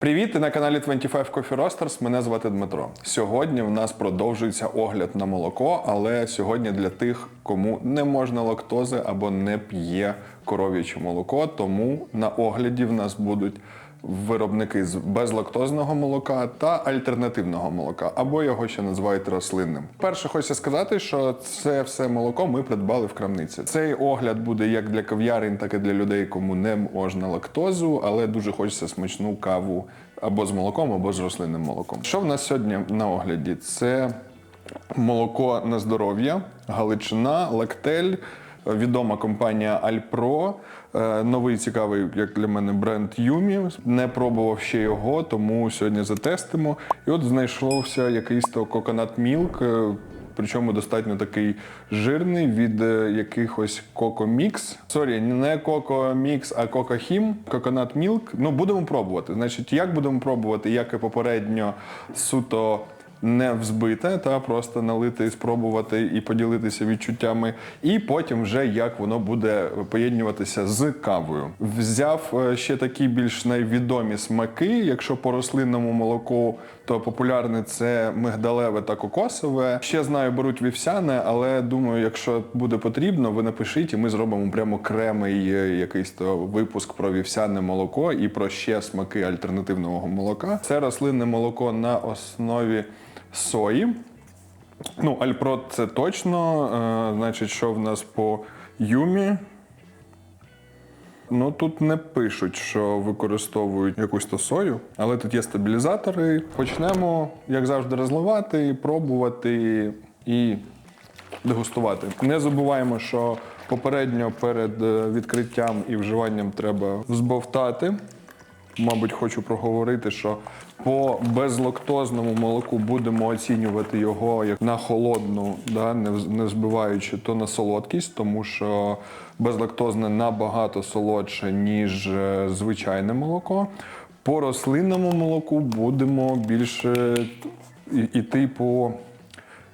Привіт, ти на каналі 25 Coffee Roasters. Мене звати Дмитро. Сьогодні в нас продовжується огляд на молоко, але сьогодні для тих, кому не можна лактози або не п'є коров'яче молоко. Тому на огляді в нас будуть виробники з безлактозного молока та альтернативного молока, або його ще називають рослинним. Перше, хочу сказати, що це все молоко ми придбали в крамниці. Цей огляд буде як для кав'ярень, так і для людей, кому не можна лактозу, але дуже хочеться смачну каву або з молоком, або з рослинним молоком. Що в нас сьогодні на огляді? Це молоко на здоров'я, Галичина, Лактель, відома компанія Альпро. е, Новий цікавий, як для мене, бренд Юмі. Не пробував ще його, тому сьогодні затестимо. І от знайшовся якийсь то коконат мілк. Причому достатньо такий жирний від е, якихось Coco Mix. Сорі, не Coco Mix, а Coco Him. Coconut Milk. Ну, будемо пробувати. Значить, як будемо пробувати, як і попередньо суто не взбите, та просто налити спробувати і поділитися відчуттями. І потім вже як воно буде поєднуватися з кавою. Взяв е, ще такі більш найвідомі смаки. Якщо по рослинному молоку, то популярне це мигдалеве та кокосове. Ще знаю, беруть вівсяне, але думаю, якщо буде потрібно, ви напишіть, і ми зробимо прямо кремий е, якийсь то випуск про вівсяне молоко і про ще смаки альтернативного молока. Це рослинне молоко на основі сої. Ну, Альпрот це точно. Е, значить, що в нас по юмі. Ну тут не пишуть, що використовують якусь то сою, але тут є стабілізатори. Почнемо, як завжди, розливати, пробувати і дегустувати. Не забуваємо, що попередньо перед е, відкриттям і вживанням треба збовтати. Мабуть, хочу проговорити, що по безлактозному молоку будемо оцінювати його як на холодну, да, не збиваючи, то на солодкість, тому що безлактозне набагато солодше, ніж е, звичайне молоко. По рослинному молоку будемо більше і- іти по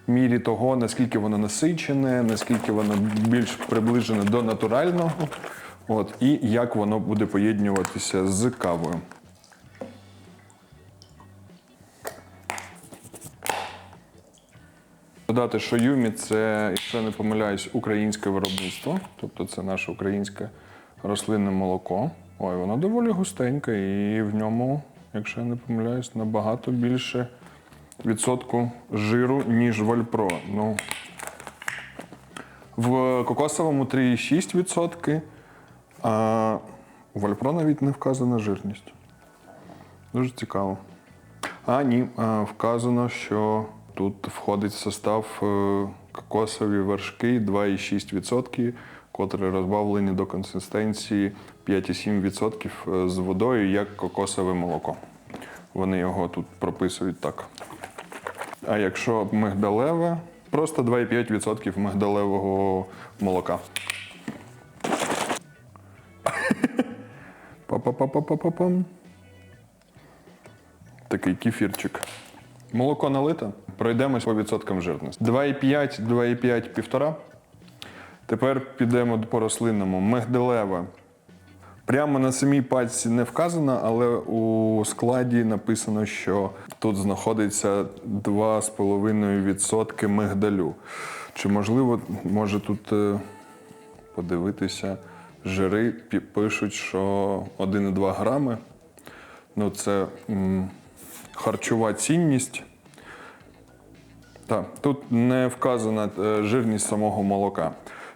мірі того, наскільки воно насичене, наскільки воно більш приближене до натурального, от, і як воно буде поєднуватися з кавою. Додати, що Юмі це, якщо не помиляюсь, українське виробництво, тобто це наше українське рослинне молоко. Ой, воно доволі густеньке, і в ньому, якщо я не помиляюсь, набагато більше відсотку жиру, ніж в Альпро. Ну, в кокосовому 3,6%, а в Альпро навіть не вказана жирність. Дуже цікаво. А, ні, вказано, що тут входить в состав е, кокосові вершки 2,6%, котрі розбавлені до консистенції 5,7% з водою, як кокосове молоко. Вони його тут прописують так. А якщо мигдалеве, просто 2,5% мигдалевого молока. Па-па-па-па-па-пам. Такий кефірчик. Молоко налито. Пройдемось по відсоткам жирності. 2,5, 2,5, 1,5. Тепер підемо по рослинному. Мигдалеве. Прямо на самій пальці не вказано, але у складі написано, що тут знаходиться 2,5% мигдалю. Чи можливо, може тут е, подивитися, жири пишуть, що 1,2 грами. Ну, це харчова цінність. Так, тут не вказана е, жирність самого молока.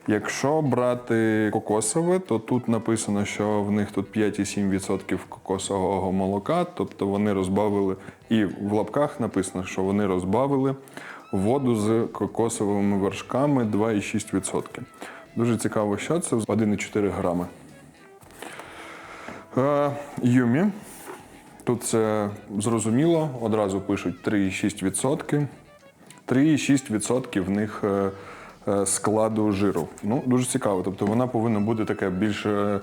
Якщо брати кокосове, то тут написано, що в них тут 5,7% кокосового молока, тобто вони розбавили, і в лапках написано, що вони розбавили воду з кокосовими вершками 2,6%. Дуже цікаво, що це 1,4 грами. Е, Юмі. Тут це зрозуміло, одразу пишуть 3,6%. 3,6% в них е, е, складу жиру. Ну, дуже цікаво. Тобто вона повинна бути таке більш е,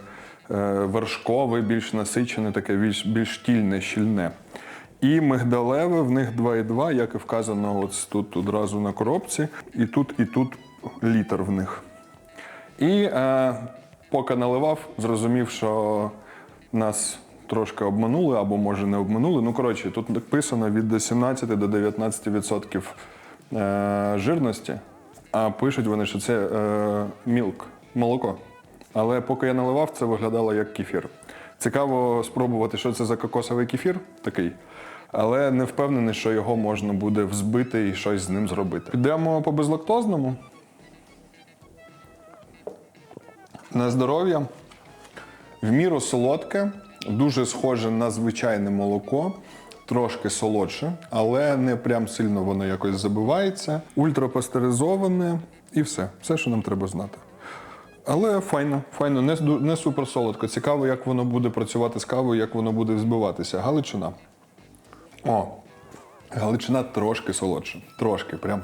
вершкове, більш насичене, таке більш, більш тільне, щільне. І мигдалеве в них 2,2, як і вказано от тут одразу на коробці. І тут, і тут літр в них. І е, поки наливав, зрозумів, що нас трошки обманули, або може не обманули. Ну, коротше, тут написано від 17 до 19% е, жирності, а пишуть вони, що це е, мілк, молоко. Але поки я наливав, це виглядало як кефір. Цікаво спробувати, що це за кокосовий кефір такий. Але не впевнений, що його можна буде взбити і щось з ним зробити. Підемо по безлактозному. На здоров'я. В міру солодке, дуже схоже на звичайне молоко, трошки солодше, але не прям сильно воно якось забивається. Ультрапастеризоване і все. Все, що нам треба знати. Але файно, файно, не, не супер солодко. Цікаво, як воно буде працювати з кавою, як воно буде збиватися. Галичина. О, Галичина трошки солодша. Трошки, прям.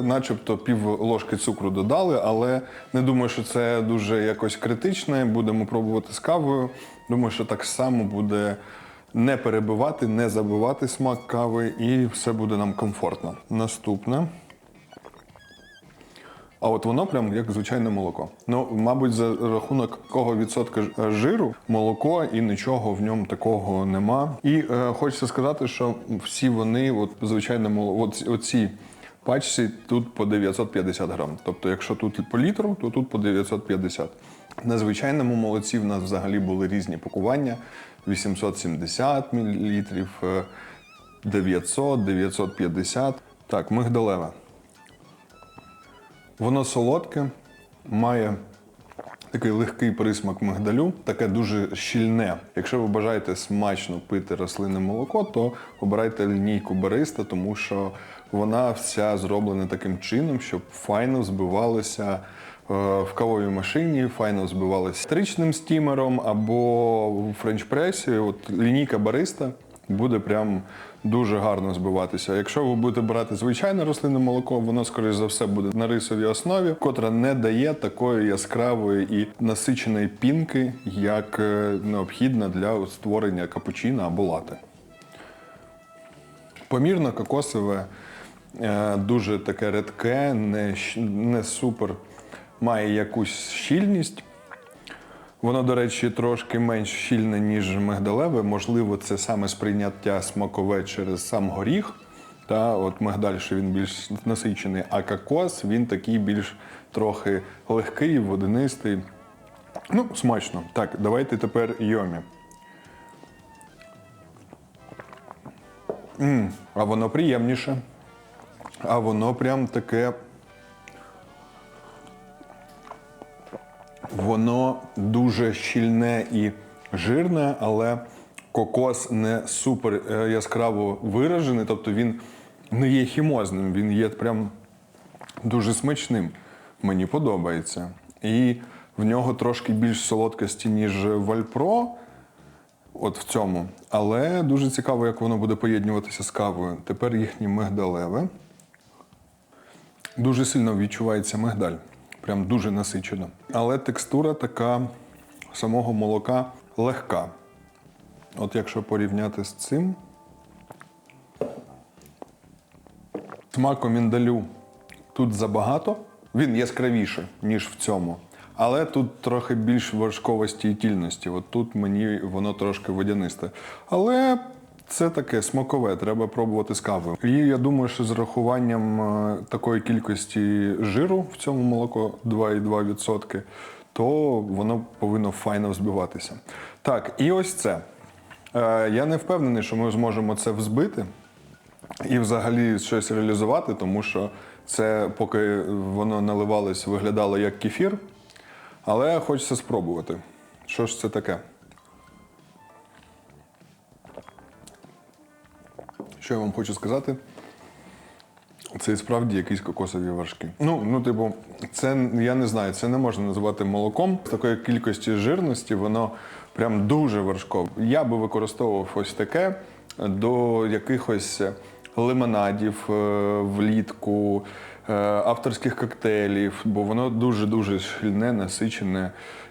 Начебто пів ложки цукру додали, але не думаю, що це дуже якось критичне. Будемо пробувати з кавою. Думаю, що так само буде не перебивати, не забивати смак кави, і все буде нам комфортно. Наступне. А от воно прям як звичайне молоко. Ну, мабуть, за рахунок такого відсотка жиру, молоко і нічого в ньому такого нема. І е, хочеться сказати, що всі вони, от звичайне молоко, от, оці пачці тут по 950 грам. Тобто, якщо тут по літру, то тут по 950. На звичайному молоці в нас взагалі були різні пакування: 870 мл, 900, 950. Так, мигдалеве. Воно солодке, має такий легкий присмак мигдалю, таке дуже щільне. Якщо ви бажаєте смачно пити рослинне молоко, то обирайте лінійку бариста, тому що вона вся зроблена таким чином, щоб файно збивалося е, в кавовій машині, файно збивалося стричним стімером або в френч-пресі. От лінійка бариста буде прям дуже гарно збиватися. Якщо ви будете брати звичайне рослинне молоко, воно, скоріш за все, буде на рисовій основі, котра не дає такої яскравої і насиченої пінки, як е, необхідна для створення капучино або лати. Помірно кокосове, дуже таке редке, не, не супер має якусь щільність. Воно, до речі, трошки менш щільне, ніж мигдалеве. Можливо, це саме сприйняття смакове через сам горіх. Та от мигдаль, що він більш насичений, а кокос він такий більш трохи легкий, водянистий. Ну, смачно. Так, давайте тепер йомі. м а воно приємніше. А воно прям таке Воно дуже щільне і жирне, але кокос не супер е, яскраво виражений, тобто він не є хімозним, він є прям дуже смачним. Мені подобається. І в нього трошки більш солодкості, ніж в Альпро, от в цьому. Але дуже цікаво, як воно буде поєднуватися з кавою. Тепер їхнє мигдалеве. Дуже сильно відчувається мигдаль. Прям дуже насичено. Але текстура така самого молока легка. От якщо порівняти з цим. Смаку міндалю тут забагато. Він яскравіше, ніж в цьому. Але тут трохи більш важковості і тільності. От тут мені воно трошки водянисте. Але це таке смакове, треба пробувати з кавою. І я думаю, що з рахуванням е, такої кількості жиру в цьому молоко 2,2%, то воно повинно файно взбиватися. Так, і ось це. Е, Я не впевнений, що ми зможемо це взбити і взагалі щось реалізувати, тому що це, поки воно наливалось, виглядало як кефір. Але хочеться спробувати. Що ж це таке? Що я вам хочу сказати? Це і справді якісь кокосові вершки. Ну, ну, типу, це я не знаю, це не можна називати молоком. З такої кількості жирності воно прям дуже вершкове. Я би використовував ось таке до якихось лимонадів е, влітку, е, авторських коктейлів, бо воно дуже-дуже щільне, насичене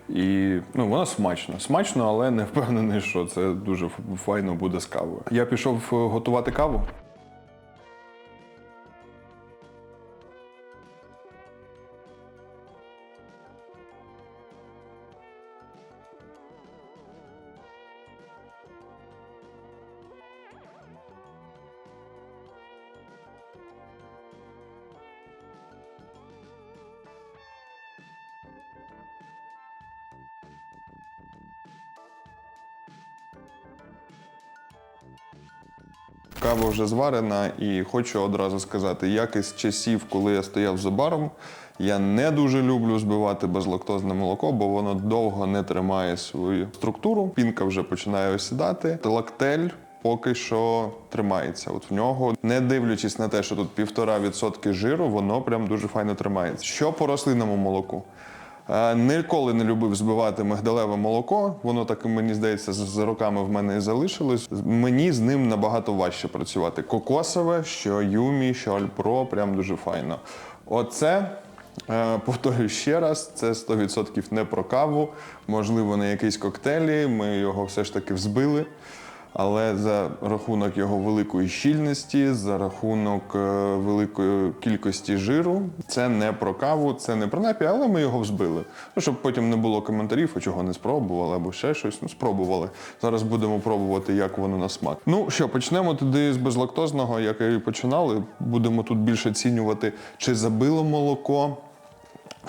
і ну, вона смачно. Смачно, але не впевнений, що це дуже файно буде з кавою. Я пішов е, готувати каву. Кава вже зварена, і хочу одразу сказати, як із часів, коли я стояв за баром, я не дуже люблю збивати безлактозне молоко, бо воно довго не тримає свою структуру. Пінка вже починає осідати. Лактель поки що тримається. От в нього, не дивлячись на те, що тут півтора відсотки жиру, воно прям дуже файно тримається. Що по рослинному молоку? Е, Ніколи не любив збивати мигдалеве молоко. Воно так мені здається, з- з роками в мене і залишилось. Мені з ним набагато важче працювати. Кокосове, що Юмі, що Альпро, прям дуже файно. Оце. е, Повторюю ще раз, це 100% не про каву, можливо, на якісь коктейлі. Ми його все ж таки взбили. Але за рахунок його великої щільності, за рахунок е, великої кількості жиру, це не про каву, це не про напій, але ми його взбили. Ну, щоб потім не було коментарів, а чого не спробували, або ще щось. Ну, спробували. Зараз будемо пробувати, як воно на смак. Ну що, почнемо тоді з безлактозного, як і починали. Будемо тут більше оцінювати, чи забило молоко,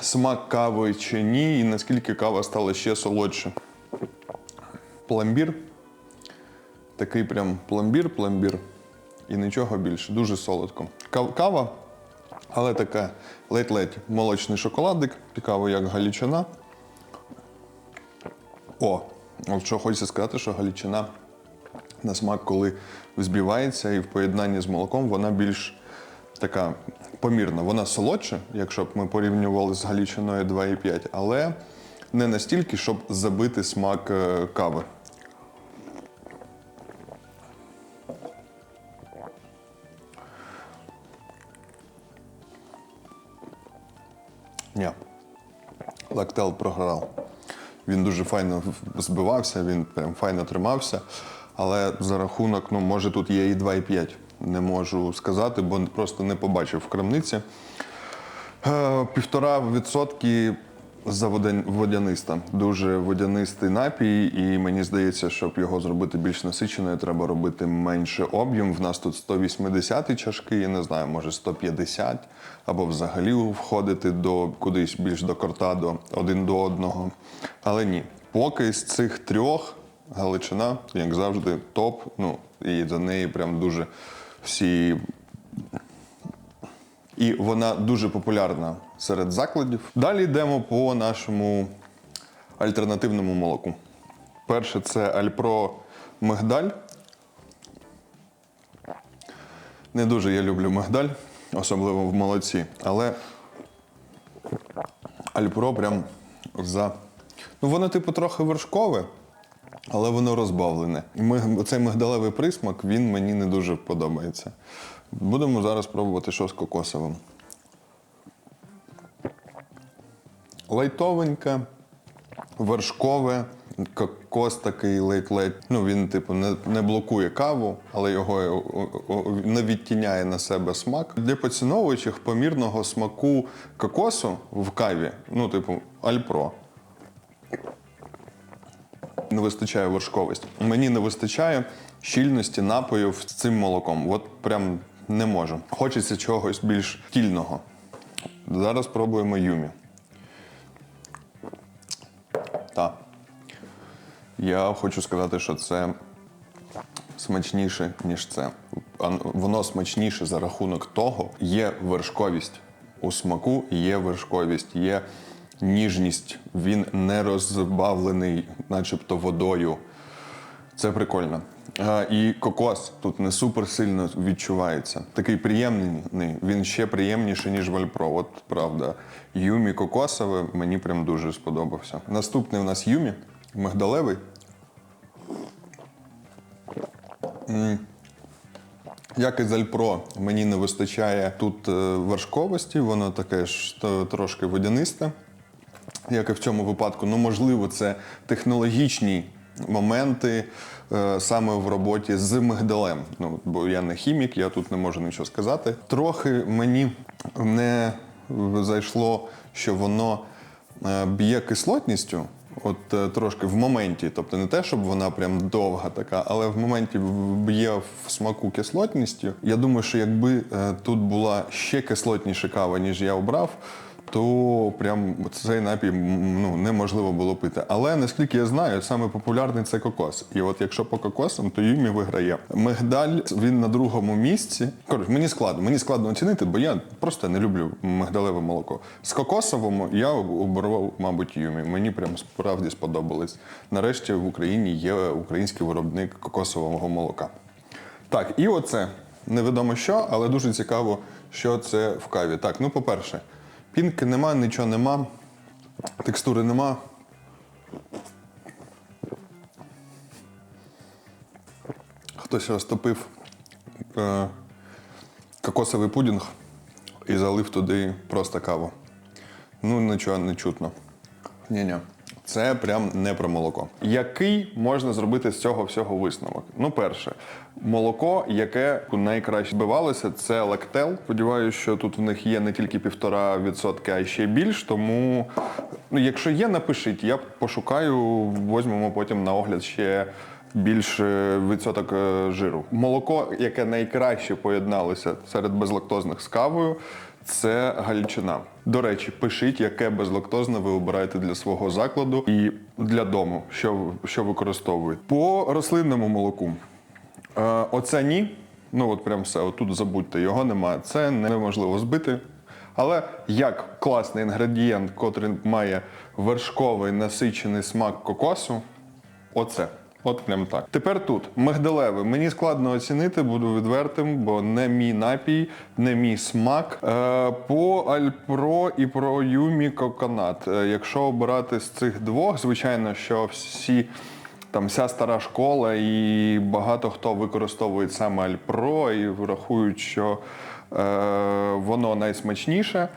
смак кави чи ні, і наскільки кава стала ще солодше. Пломбір. Такий прям пломбір, пломбір. І нічого більше. Дуже солодко. Кава, але така ледь-ледь молочний шоколадик, цікаво, як галічина. О, от що хочеться сказати, що галічина на смак, коли взбивається і в поєднанні з молоком, вона більш така помірна. Вона солодша, якщо б ми порівнювали з галічиною 2,5, але не настільки, щоб забити смак е, кави. Лактел програв. Він дуже файно збивався, він прям файно тримався. Але за рахунок, ну, може, тут є і 2,5. Не можу сказати, бо просто не побачив в крамниці. Е, Півтора відсотки за водян- водяниста. Дуже водянистий напій, і мені здається, щоб його зробити більш насиченою, треба робити менше об'єм. В нас тут 180 чашки, я не знаю, може 150, або взагалі входити до кудись більш до кортадо один до одного. Але ні, поки з цих трьох Галичина, як завжди, топ. Ну і за неї прям дуже всі і вона дуже популярна серед закладів. Далі йдемо по нашому альтернативному молоку. Перше це Альпро Мигдаль. Не дуже я люблю мигдаль, особливо в молоці, але Альпро прям за. Ну, воно, типу, трохи вершкове, але воно розбавлене. І цей мигдалевий присмак він мені не дуже подобається. Будемо зараз пробувати що з кокосовим. Лайтовеньке, вершкове, кокос такий ледь-ледь. Ну, він, типу, не, не блокує каву, але його о, не відтіняє на себе смак. Для поціновуючих помірного смаку кокосу в каві, ну, типу, альпро. Не вистачає вершковості. Мені не вистачає щільності напою з цим молоком. От прям не можу. Хочеться чогось більш тільного. Зараз пробуємо юмі. Так. Я хочу сказати, що це смачніше, ніж це. А Воно смачніше за рахунок того, є вершковість у смаку, є вершковість, є ніжність. Він не розбавлений, начебто, водою. Це прикольно. А, і кокос тут не супер сильно відчувається. Такий приємний, він ще приємніший, ніж Вальпро. От правда. Юмі кокосове мені прям дуже сподобався. Наступний у нас Юмі, мигдалевий. Як і з Альпро, мені не вистачає тут е, вершковості, воно таке ж трошки водянисте як і в цьому випадку. Ну, можливо, це технологічні моменти е, саме в роботі з мигдалем. Ну, бо я не хімік, я тут не можу нічого сказати. Трохи мені не зайшло, що воно е, б'є кислотністю. От е, трошки в моменті, тобто не те, щоб вона прям довга така, але в моменті б'є в смаку кислотністю. Я думаю, що якби тут була ще кислотніша кава, ніж я обрав, то прям цей напій ну, неможливо було пити. Але наскільки я знаю, саме популярний це кокос. І от якщо по кокосам, то Юмі виграє. Мигдаль він на другому місці. Коротше, мені складно, мені складно оцінити, бо я просто не люблю мигдалеве молоко. З кокосовим я обрав, мабуть, Юмі. Мені прям справді сподобалось. Нарешті в Україні є український виробник кокосового молока. Так, і оце. Невідомо що, але дуже цікаво, що це в каві. Так, ну по-перше, пінки нема, нічого нема, текстури нема. Хтось розтопив е, кокосовий пудінг і залив туди просто каву. Ну, нічого не чутно. Ні-ні. Це прям не про молоко. Який можна зробити з цього всього висновок? Ну, перше, молоко, яке найкраще збивалося, це лактел. Сподіваюся, що тут в них є не тільки півтора відсотки, а ще більш. Тому, ну, якщо є, напишіть. Я пошукаю, візьмемо потім на огляд ще більш е, відсоток е, жиру. Молоко, яке найкраще поєдналося серед безлактозних з кавою, це галічина. До речі, пишіть, яке безлактозне ви обираєте для свого закладу і для дому, що, що використовуєте. По рослинному молоку. Е, оце ні. Ну от прям все, отут забудьте, його немає. Це неможливо збити. Але як класний інгредієнт, котрий має вершковий насичений смак кокосу, оце. От прям так. Тепер тут мигдалеве. Мені складно оцінити, буду відвертим, бо не мій напій, не мій смак. Е, по Альпро і про Юмі Коконат. Е, якщо обирати з цих двох, звичайно, що всі. Там вся стара школа, і багато хто використовує саме Альпро і врахують, що е, воно найсмачніше.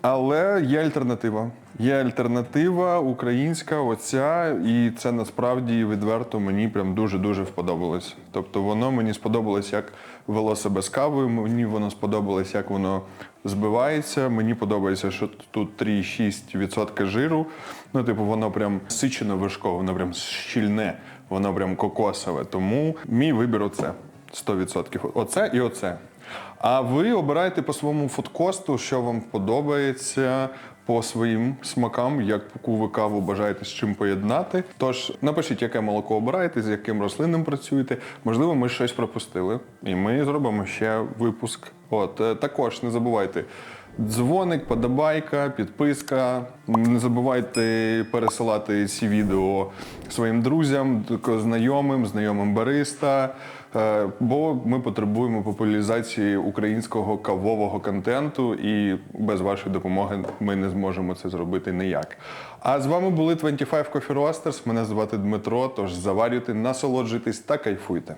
Але є альтернатива. Є альтернатива українська, оця, і це насправді відверто мені прям дуже-дуже сподобалось. Тобто воно мені сподобалось, як вело себе з кавою, мені воно сподобалось, як воно збивається. Мені подобається, що тут 3,6% жиру. Ну, типу, воно прям сичено вершкове, воно прям щільне, воно прям кокосове. Тому мій вибір оце 100%. Оце і оце. А ви обираєте по своєму фудкосту, що вам подобається, по своїм смакам, яку ви каву бажаєте з чим поєднати. Тож напишіть, яке молоко обираєте, з яким рослинним працюєте. Можливо, ми щось пропустили, і ми зробимо ще випуск. От е, також не забувайте. Дзвоник, подобайка, підписка. Не забувайте пересилати ці відео своїм друзям, знайомим, знайомим бариста. Е, Бо ми потребуємо популяризації українського кавового контенту, і без вашої допомоги ми не зможемо це зробити ніяк. А з вами були 25 Coffee Roasters. Мене звати Дмитро. Тож заварюйте, насолоджуйтесь та кайфуйте.